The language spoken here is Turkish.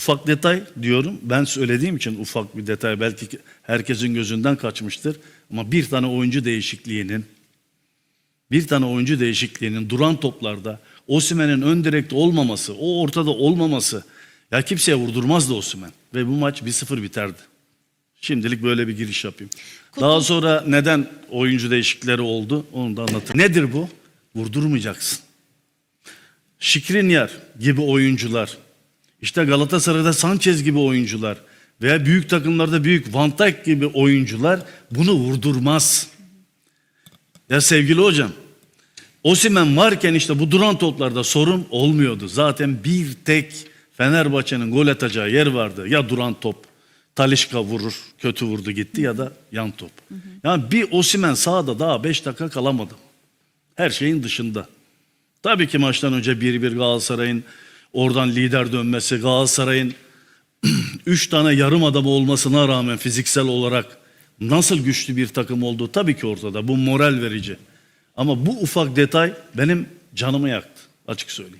Ufak detay diyorum. Ben söylediğim için ufak bir detay belki herkesin gözünden kaçmıştır. Ama bir tane oyuncu değişikliğinin bir tane oyuncu değişikliğinin duran toplarda Osimhen'in ön direkt olmaması, o ortada olmaması ya kimseye vurdurmazdı Osimhen. Ve bu maç 1-0 biterdi. Şimdilik böyle bir giriş yapayım. Daha sonra neden oyuncu değişiklikleri oldu onu da anlatayım. Nedir bu? Vurdurmayacaksın. Şikrinyar gibi oyuncular, işte Galatasaray'da Sanchez gibi oyuncular veya büyük takımlarda büyük Van Dijk gibi oyuncular bunu vurdurmaz. Ya sevgili hocam, Osimen varken işte bu duran toplarda sorun olmuyordu. Zaten bir tek Fenerbahçe'nin gol atacağı yer vardı. Ya duran top, Talişka vurur, kötü vurdu gitti ya da yan top. Yani bir Osimen sahada daha 5 dakika kalamadı. Her şeyin dışında. Tabii ki maçtan önce 1-1 Galatasaray'ın oradan lider dönmesi, Galatasaray'ın 3 tane yarım adam olmasına rağmen fiziksel olarak nasıl güçlü bir takım olduğu tabii ki ortada. Bu moral verici. Ama bu ufak detay benim canımı yaktı açık söyleyeyim.